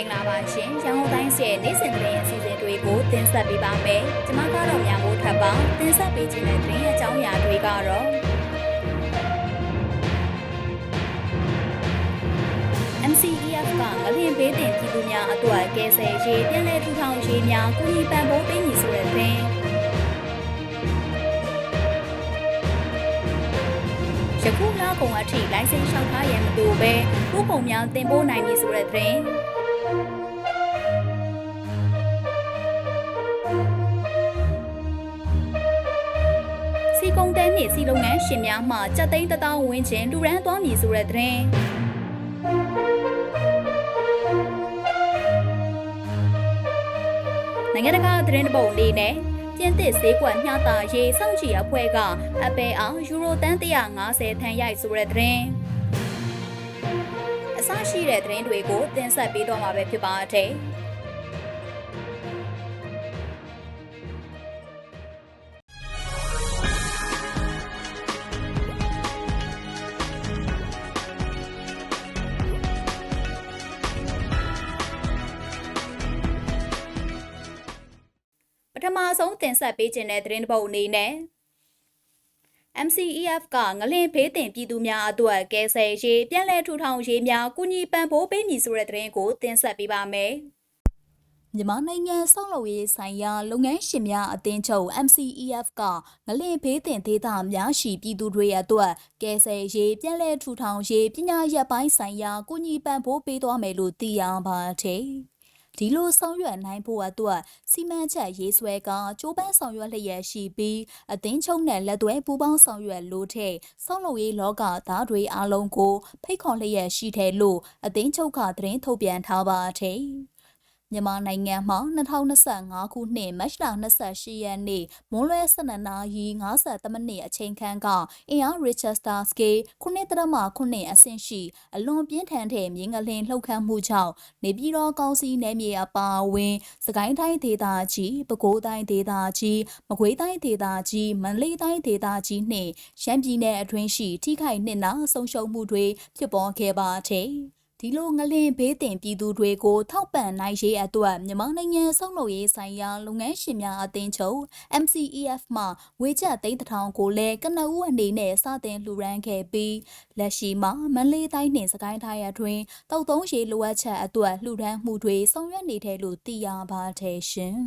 င်္ဂလာပါရှင်။ရန်ကုန်တိုင်းရဲ့နေ့စဉ်သတင်းအစီအစဉ်တွေကိုတင်ဆက်ပေးပါမယ်။ကျွန်မကတော့မြန်မိုးထပ်ပါတင်ဆက်ပေးခြင်းတဲ့သတင်းအကြောင်းအရာတွေကတော့ MCEF ကငလျင်ပေးတင်ပြည်သူများအတွက်ကယ်ဆယ်ရေးပြည်내ထူထောင်ရေးများကုညီပံ့ပိုးပေးမည်ဆိုတဲ့သတင်းယခုလကုန်အထိလိုင်စင်လျှောက်ထားရန်မလိုပဲผู้ပုံများတင်ပို့နိုင်ပြီဆိုတဲ့သတင်း စီကုံတဲနှင့်စီလုပ်ငန်းရှင်များမှစက်သိန်းတစ်သောင်းဝန်းကျင်လူရန်သွားမည်ဆိုတဲ့သတင်းနိုင်ငံတကာသတင်းတပုတ်လေးနဲ့ပြင်သစ်ဈေးကွက်ညှတာရေးစောင့်ကြည့်အဖွဲ့ကအပယ်အောင်ယူရိုတန်း150ထန်ရိုက်ဆိုတဲ့သတင်းအစရှိတဲ့သတင်းတွေကိုတင်ဆက်ပေးတော့မှာပဲဖြစ်ပါတယ် ထမဆုံးတင်ဆက်ပေးခြင်းတဲ့သတင်းတစ်ပုဒ်အနေနဲ့ MCEF ကငလင်ဖေးတင်ပြည်သူများအတွက်ကယ်ဆယ်ရေးပြည်내ထူထောင်ရေးများကုညီပံ့ပိုးပေးမည်ဆိုတဲ့သတင်းကိုတင်ဆက်ပေးပါမယ်။မြန်မာနိုင်ငံဆောက်လုပ်ရေးဆိုင်ရာလုပ်ငန်းရှင်များအသင်းချုပ် MCEF ကငလင်ဖေးတင်ဒေသများရှိပြည်သူတွေအတွက်ကယ်ဆယ်ရေးပြည်내ထူထောင်ရေးပညာရပ်ပိုင်းဆိုင်ရာကုညီပံ့ပိုးပေးသွားမယ်လို့သိရပါတယ်။ ဒီလိုဆောင်ရွက်နိုင်ဖို့အတွက်စီမံချက်ရေးဆွဲကကြိုးပမ်းဆောင်ရွက်လျက်ရှိပြီးအသင်းချုပ်နဲ့လက်တွဲပူးပေါင်းဆောင်ရွက်လို့တဲ့ဆောက်လုပ်ရေးလောကသားတွေအားလုံးကိုဖိတ်ခေါ်လျက်ရှိတယ်လို့အသင်းချုပ်ကသတင်းထုတ်ပြန်ထားပါတယ်။ မြန်မာနိုင်ငံမှာ2025ခုနှစ်မတ်လ28ရက်နေ့မွန်းလွဲ12နာရီ50မိနစ်အချိန်ခန့်ကအင်အား Richester Scale 9.9အဆင့်ရှိအလွန်ပြင်းထန်တဲ့မြင်းငလင်လှုပ်ခတ်မှုကြောင့်နေပြည်တော်ကောင်စီနယ်မြေအပါအဝင်စကိုင်းတိုင်းဒေသကြီးပဲခူးတိုင်းဒေသကြီးမကွေးတိုင်းဒေသကြီးမန္တလေးတိုင်းဒေသကြီးနှင့်ရှမ်းပြည်နယ်အတွင်းရှိထိခိုက်နစ်နာဆုံးရှုံးမှုတွေဖြစ်ပေါ်ခဲ့ပါတယ်။ ဒီလိုငလင်ဘေးတင်ပြည်သူတွေကိုထောက်ပံ့နိုင်ရေးအတွက်မြန်မာနိုင်ငံစုံလုပ်ရေးဆိုင်ရာလုပ်ငန်းရှင်များအသင်းချုပ် MCEF မှဝေချက်သိန်းတထောင်ကိုလည်းကနဦးအနေနဲ့စတင်လှူဒန်းခဲ့ပြီးလက်ရှိမှာမန္တလေးတိုင်းနှင့်စကိုင်းတိုင်းအတွင်းတောက်သုံးရေလိုအပ်ချက်အတွက်လှူဒန်းမှုတွေဆောင်ရွက်နေတယ်လို့သိရပါတယ်ရှင်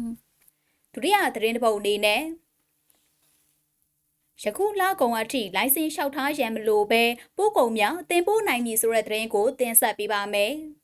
ဒုတိယသတင်းတစ်ပုဒ်အနေနဲ့ ယခုလကုန်အထိလိုင်စင်လျှောက်ထားရန်မလိုပဲပို့ကုန်များတင်ပို့နိုင်မည်ဆိုတဲ့သတင်းကိုတင်ဆက်ပေးပါမယ်။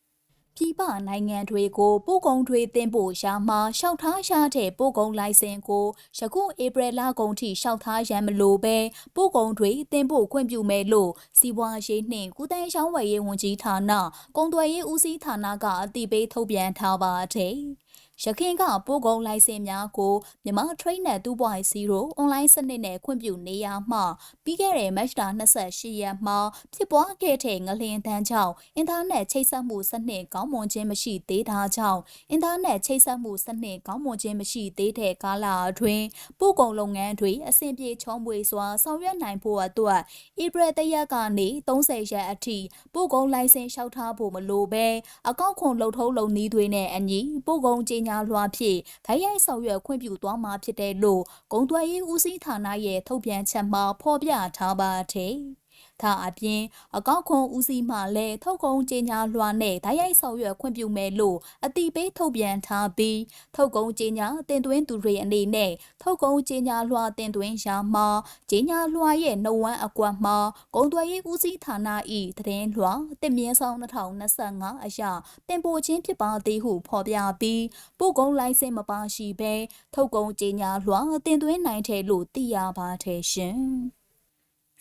ပြည်ပနိုင်ငံတွေကိုပို့ကုန်တွေတင်ပို့ရာမှာလျှောက်ထားရတဲ့ပို့ကုန်လိုင်စင်ကိုယခုဧပြီလကုန်ထိလျှောက်ထားရန်မလိုပဲပို့ကုန်တွေတင်ပို့ခွင့်ပြုမယ်လို့စီးပွားရေးနှင့်ကုသရေးရှောင်းဝယ်ရေးဝန်ကြီးဌာနကုန်သွယ်ရေးဦးစီးဌာနကအသိပေးထုတ်ပြန်ထားပါတယ်။ ရခင်ကပို့ကုန်လိုင်စင်များကိုမြန်မာ Trainer 2.0 online စနစ်နဲ့ခွင့်ပြုနေရမှပြီးခဲ့တဲ့ Match 28ရက်မှာဖြစ်ပွားခဲ့တဲ့ငလျင်တန်းကြောင့်အင်တာနက်ချိတ်ဆက်မှုစနစ်ကောင်းမွန်ခြင်းမရှိသေးတာကြောင့်အင်တာနက်ချိတ်ဆက်မှုစနစ်ကောင်းမွန်ခြင်းမရှိသေးတဲ့ကာလအတွင်းပို့ကုန်လုပ်ငန်းတွေအဆင်ပြေချောမွေစွာဆောင်ရွက်နိုင်ဖို့အတွက်ဧပြီတရက်ကနေ30ရက်အထိပို့ကုန်လိုင်စင်လျှောက်ထားဖို့မလိုဘဲအကောက်ခွန်လှုပ်ထုံးလုပ်နည်းတွေနဲ့အညီပို့ကုန်ကြေညာလွှာဖြင့်ဓာတ်ရိုက်ဆောင်ရွက်ခွင့်ပြုသွားမှာဖြစ်တယ်လို့ဂုံသွယ်ရေးဦးစီးဌာနရဲ့ထုတ်ပြန်ချက်မှာဖော်ပြထားပါတယ်။ ဒါအပြင်အကောက်ခွန်ဦးစီးမှလည်းထုတ်ကုန်ကြေညာလွှာနဲ့ဓာတ်ရိုက်ဆောင်ရွက်ခွင့်ပြုမယ်လို့အတိပေးထုတ်ပြန်ထားပြီးထုတ်ကုန်ကြေညာတင်သွင်းသူတွေအနေနဲ့ထုတ်ကုန်ကြေညာလွှာတင်သွင်းရာမှာကြေညာလွှာရဲ့နှုတ်ဝမ်းအကွက်မှာဂုံသွယ်ရေးဦးစီးဌာန၏သတင်းလွှာတင်မြင့်ဆောင်2025အရာတင်ပို့ခြင်းဖြစ်ပါသည်ဟုဖော်ပြပြီးပို့ကုန်လိုင်စင်မပါရှိဘဲထုတ်ကုန်ကြေညာလွှာတင်သွင်းနိုင်တယ်လို့သိရပါတယ်ရှင်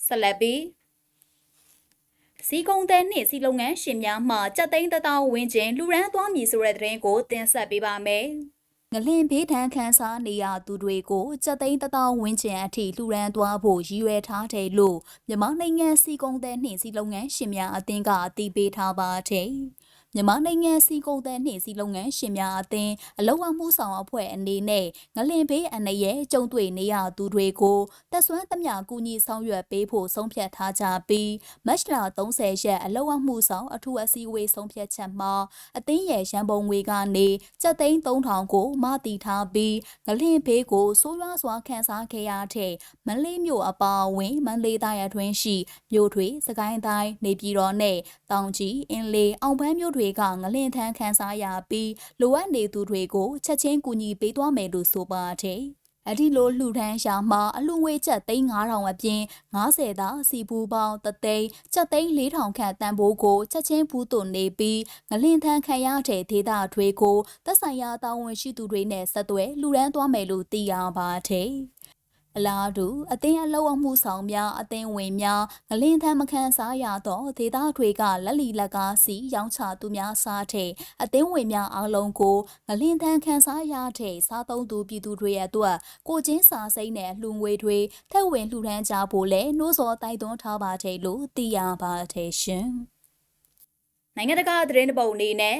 ဆက်လက် ပြီးစီကုံတဲ့နှင့်စီလုပ်ငန်းရှင်များမှကြက်သိန်းတသောဝင်းကျင်လူရန်သွားမည်ဆိုတဲ့သတင်းကိုတင်ဆက်ပေးပါမယ်။ငလင်ဘေးထန်ခန်းစားနေရသူတွေကိုကြက်သိန်းတသောဝင်းကျင်အထိလူရန်သွားဖို့ရည်ရွယ်ထားတယ်လို့မြန်မာနိုင်ငံစီကုံတဲ့နှင့်စီလုပ်ငန်းရှင်များအသင်းကအတည်ပြုထားပါတယ်။ မြမြန်မာနိုင်ငံစီကုန်တဲ့နှင့်စီလုပ်ငန်းရှင်များအသင်းအလုံအမှုဆောင်အဖွဲ့အနေနဲ့ငလင်ဘေးအန္တရာယ်ကြုံတွေ့နေရသူတွေကိုတက်ဆွမ်းသမျှကူညီဆောင်ရွက်ပေးဖို့ဆုံးဖြတ်ထားကြပြီးမတ်လ30ရက်အလုံအမှုဆောင်အထူးအစည်းအဝေးဆုံးဖြတ်ချက်မှာအသင်းရဲ့ရန်ပုံငွေကနေစက်သိန်း3000ကိုမတည်ထားပြီးငလင်ဘေးကိုဆိုးရွားစွာခန်းစားခဲ့ရတဲ့မန္တလေးမြို့အပါအဝင်မန္တလေးတိုင်းအတွင်းရှိမြို့ထွေစကိုင်းတိုင်းနေပြည်တော်နဲ့တောင်ကြီးအင်းလေးအောင်ပန်းမြို့တွေကငလင်ထန်းခန်းစားရပြီးလိုအပ်နေသူတွေကိုချက်ချင်းကူညီပေးသွားမယ်လို့ဆိုပါတယ်။အဒီလိုလှူဒန်းရှာမှာအလှငွေချက်သိန်း9000အပြင်90သာစီပူပေါင်းတသိန်းချက်သိန်း4000ခန့်တန်ဖိုးကိုချက်ချင်းဘူးသွန်နေပြီးငလင်ထန်းခံရတဲ့ဒေသတွေကိုသက်ဆိုင်ရာတာဝန်ရှိသူတွေနဲ့ဆက်သွယ်လှူဒန်းသွားမယ်လို့သိရပါတယ်။ အလားတူအသင်းအလောက်အမှုဆောင်များအသင်းဝင်များငလင်းသမ်းမခန်းစားရသောဒေသတွေကလက်လီလက်ကားစီရောင်းချသူများစားတဲ့အသင်းဝင်များအားလုံးကိုငလင်းသမ်းခန်းစားရတဲ့စားသုံးသူပြည်သူတွေအတွက်ကိုချင်းစာစိမ့်နဲ့လှူငွေတွေထက်ဝင်လှူဒန်းကြဖို့လဲနှိုးဆော်တိုက်တွန်းထားပါတယ်လို့သိရပါတယ်ရှင်နိုင်ငံတကာသတင်းပုံအနေနဲ့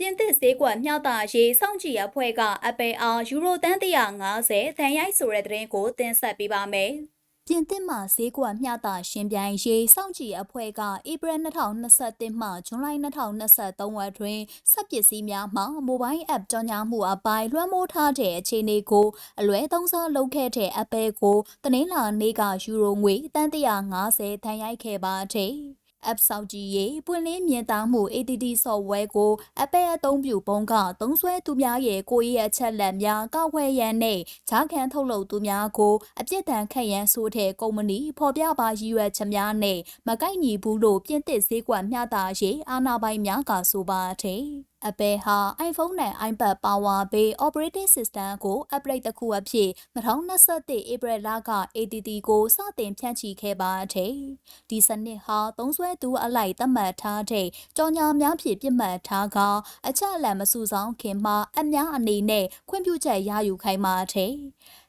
ပြင်သစ်ဈေးကွက်မျှတရေးစောင့်ကြည့်အဖွဲ့က Apple အားယူရိုတန်း150တန်ရိုက်ဆိုတဲ့သတင်းကိုတင်ဆက်ပေးပါမယ်။ပြင်သစ်မှာဈေးကွက်မျှတရှင်ပြိုင်ရေးစောင့်ကြည့်အဖွဲ့ကဧပြီ2021မှဇွန်လ2023အတွင်းစက်ပစ္စည်းများမှ Mobile App ကြော်ညာမှုအပိုင်းလွှမ်းမိုးထားတဲ့အခြေအနေကိုအလွဲသုံးစားလုပ်ခဲ့တဲ့ Apple ကိုတနင်္လာနေ့ကယူရိုငွေတန်150တန်ရိုက်ခဲ့ပါတယ်။ app ဆောက်ကြည့်ရေးပွင့်လင်းမြင်သာမှု ATT software ကို Apple အသုံးပြုပုံကသုံးစွဲသူများရဲ့ကိုယ်ရေးအချက်လက်များကောက်ွယ်ရန်နဲ့ဈာခံထုတ်လုပ်သူများကိုအပြစ်ဒဏ်ခတ်ရန်ဆိုတဲ့ကုမ္ပဏီဖော်ပြပါရည်ရွယ်ချက်များနဲ့မကိုက်ညီဘူးလို့ပြင်သစ်ဈေးကွက်မျှတာရေးအာဏာပိုင်များကဆိုပါတယ်။ Apple ဟာ iPhone နဲ့ iPad Power ဘေး Operating System ကို upgrade တစ်ခုအဖြစ်2021 April လက ATT ကိုစတင်ဖြန့်ချိခဲ့ပါတယ်။ဒီစနစ်ဟာသုံးစွဲသူအလိုက်သတ်မှတ်ထားတဲ့ကြော်ညာများဖြင့်ပြစ်မှတ်ထားကအချက်အလက်မစုဆောင်ခင်မှာအများအနေနဲ့ခွင့်ပြုချက်ရယူခိုင်းပါတ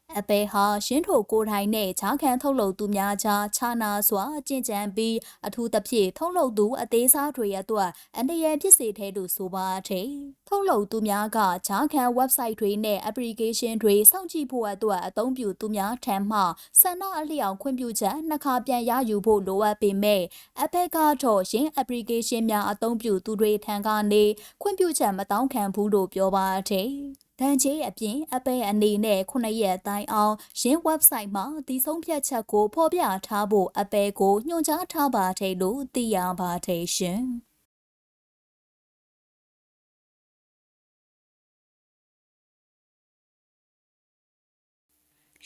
ယ်။ Apple ဟာရှင်းထိုကိုယ်တိုင်နဲ့ဈာခံထုတ်လုပ်သူများကြားခြားနာစွာကြင်ကြံပြီးအထူးသဖြင့်ထုတ်လုပ်သူအသေးစားတွေအတွက်အန္တရာယ်ဖြစ်စေတဲ့လို့ဆိုပါတယ်။ထုတ်လုပ်သူများကဈာခံ website တွေနဲ့ application တွေစောင့်ကြည့်ဖို့အတွက်အသုံးပြုသူများထံမှဆန္ဒအလျောက်ခွင့်ပြုချက်နှစ်ခါပြန်ရယူဖို့လိုအပ်ပေမဲ့ Apple ကတော့ရင်း application များအသုံးပြုသူတွေထံကနေခွင့်ပြုချက်မတောင်းခံဘူးလို့ပြောပါတယ်။ ဒဏ်ကြေးအပြင် Apple အနေနဲ့9ရက်တိုင်းအောင်ရင်း website မှာဒီဆုံးဖြတ်ချက်ကိုဖော်ပြထားဖို့ Apple ကိုညွှန်ကြားထားပါတယ်လို့သိရပါတယ်ရှင်။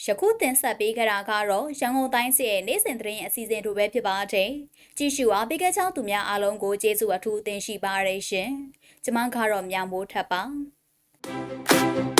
ယခုတင်ဆက်ပေးကြတာကတော့ရန်ကုန်တိုင်းစီရဲ့နေ့စဉ်သတင်းအစီအစဉ်တို့ပဲဖြစ်ပါတယ်။ကြည့်ရှုအားပေးကြချောင်းသူများအားလုံးကိုကျေးဇူးအထူးတင်ရှိပါရရှင်။ကျွန်မကတော့မြမိုးထပ်ပါ။ Thank you.